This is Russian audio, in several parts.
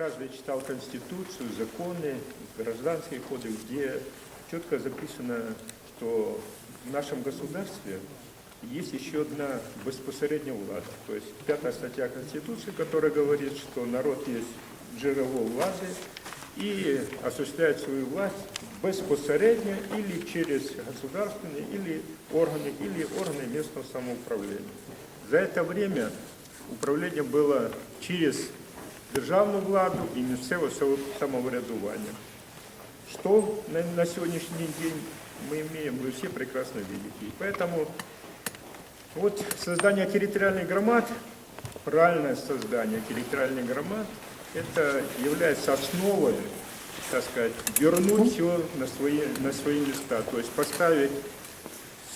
каждый читал Конституцию, законы, гражданский кодекс, где четко записано, что в нашем государстве есть еще одна безпосередняя влада. То есть пятая статья Конституции, которая говорит, что народ есть джерело влады и осуществляет свою власть безпосередньо или через государственные, или органы, или органы местного самоуправления. За это время управління було через державну владу і місцеве самоврядування. Что на, сегодняшний день мы имеем, вы все прекрасно видите. И поэтому вот создание территориальных громад, правильное создание территориальных громад, это является основой, так сказать, вернуть все на свои, на свои места, то есть поставить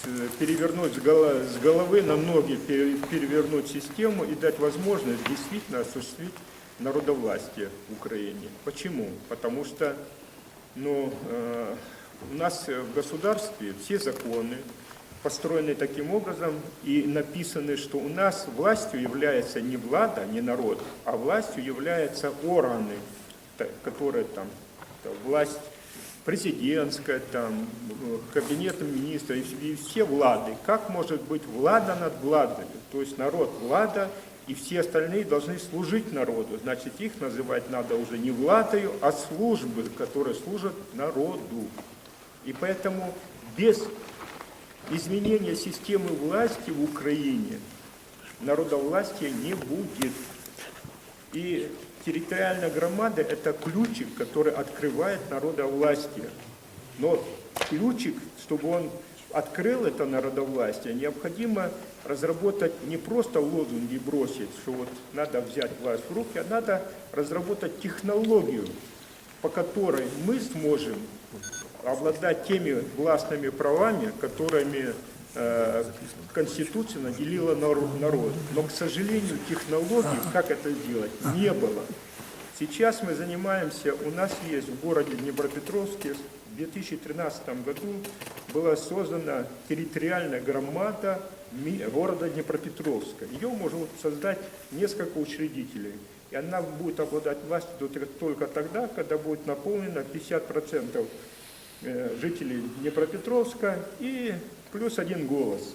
с- перевернуть с голо- с головы на ноги, пере- перевернуть систему и дать возможность действительно осуществить народовластие в Украине. Почему? Потому что ну, э, у нас в государстве все законы построены таким образом и написаны, что у нас властью является не влада, не народ, а властью являются органы, которые там, та власть президентская, там, э, кабинетом министра, и все влады. Как может быть влада над владами? То есть народ влада, и все остальные должны служить народу. Значит, их называть надо уже не владою, а службы, которые служат народу. И поэтому без изменения системы власти в Украине народовластия не будет. И территориальная громада – это ключик, который открывает народовластие. Но ключик, чтобы он открыл это народовластие, необходимо разработать не просто лозунги бросить, что вот надо взять власть в руки, а надо разработать технологию, по которой мы сможем обладать теми властными правами, которыми э, Конституция наделила нар- народ. Но, к сожалению, технологий, как это сделать, не было. Сейчас мы занимаемся, у нас есть в городе Днепропетровске в 2013 году была создана территориальная громада города Днепропетровска. Ее может создать несколько учредителей. И она будет обладать властью только тогда, когда будет наполнено 50% э, жителей Днепропетровска и плюс один голос.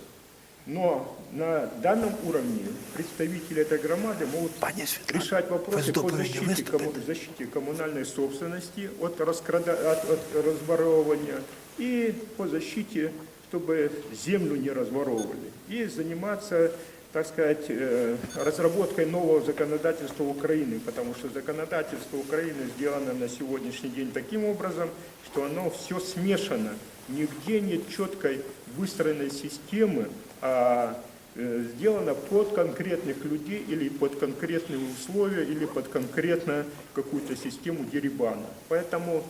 Но на данном уровне представители этой громады могут Пані Світлана, решать ви вопросы з по доповіддю защите, виступите? кому- защите коммунальной собственности от, раскрада- от, от разворовывания и по защите, чтобы землю не разворовывали. И заниматься, так сказать, э, разработкой нового законодательства Украины, потому что законодательство Украины сделано на сегодняшний день таким образом, что оно все смешано. Нигде нет четкой выстроенной системы, а э, сделано под конкретных людей или под конкретные условия, или под конкретно какую-то систему дерибана. Поэтому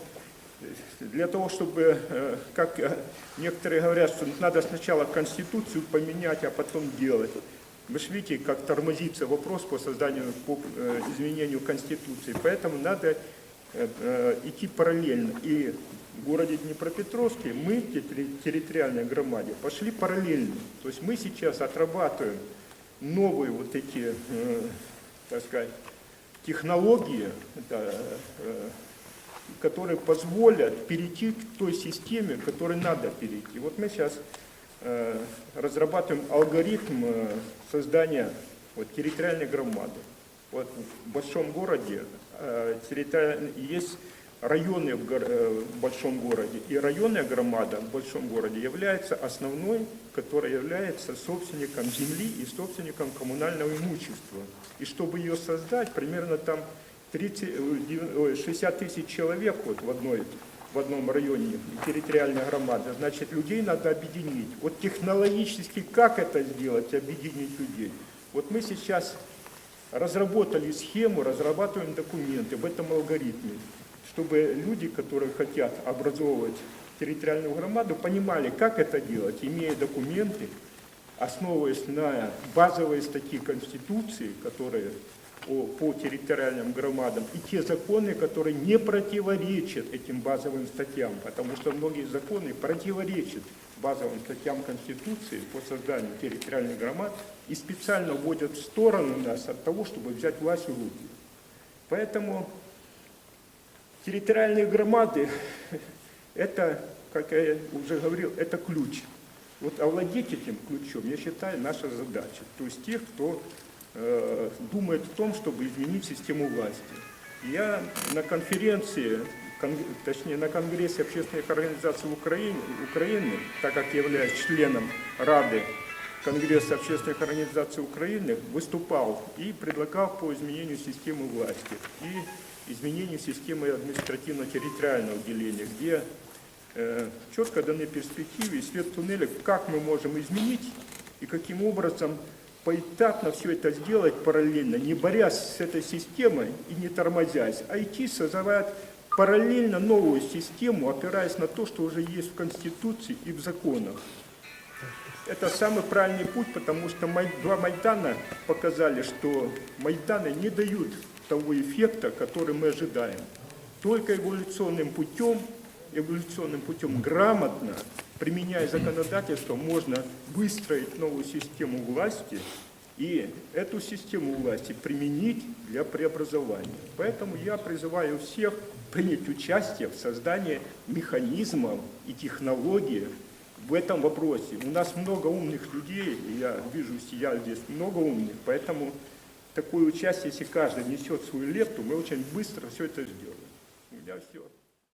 э, для того, чтобы, как некоторые говорят, что надо сначала Конституцию поменять, а потом делать. Вы видите, как тормозится вопрос по созданию, по э, изменению Конституции. Поэтому надо э, э, идти параллельно. И в городе Днепропетровске мы, терри- территориальной громаде, пошли параллельно. То есть мы сейчас отрабатываем новые вот эти, так сказать, технологии, которые позволят перейти к той системе, к которой надо перейти. Вот мы сейчас разрабатываем алгоритм э, создания вот, территориальной громады. Вот в большом городе э, территори- есть районы в, гор- э, в большом городе, и районная громада в большом городе является основной, которая является собственником земли и собственником коммунального имущества. И чтобы ее создать, примерно там 30, э, дев- ой, 60 тысяч человек вот в, одной, в одном районе территориальная громада, значит, людей надо объединить. Вот технологически как это сделать, объединить людей? Вот мы сейчас разработали схему, разрабатываем документы в этом алгоритме, чтобы люди, которые хотят образовывать территориальную громаду, понимали, как это делать, имея документы, основываясь на базовые статьи Конституции, которые по территориальным громадам, и те законы, которые не противоречат этим базовым статьям, потому что многие законы противоречат базовым статьям Конституции по созданию территориальных громад и специально вводят в сторону нас от того, чтобы взять власть в руки. Поэтому Территориальные громады – это, как я уже говорил, это ключ. Вот овладеть этим ключом, я считаю, наша задача. То есть тех, кто думает о том, чтобы изменить систему власти. Я на конференции, кон- точнее на Конгрессе общественных организаций Украины, Украины, так как являюсь членом Рады Конгресса общественных организаций Украины, выступал и предлагал по изменению системы власти и изменению системы административно-территориального деления, где э, четко даны перспективы и свет в как мы можем изменить и каким образом поэтапно все это сделать параллельно, не борясь с этой системой и не тормозясь, а идти создавать параллельно новую систему, опираясь на то, что уже есть в Конституции и в законах. Это самый правильный путь, потому что два Майдана показали, что Майданы не дают того эффекта, который мы ожидаем. Только эволюционным путем, эволюционным путем грамотно, применяя законодательство, можно выстроить новую систему власти и эту систему власти применить для преобразования. Поэтому я призываю всех принять участие в создании механизмов и технологий в этом вопросе. У нас много умных людей, я вижу, я здесь много умных, поэтому такое участие, если каждый несет свою лепту, мы очень быстро все это сделаем. У меня все.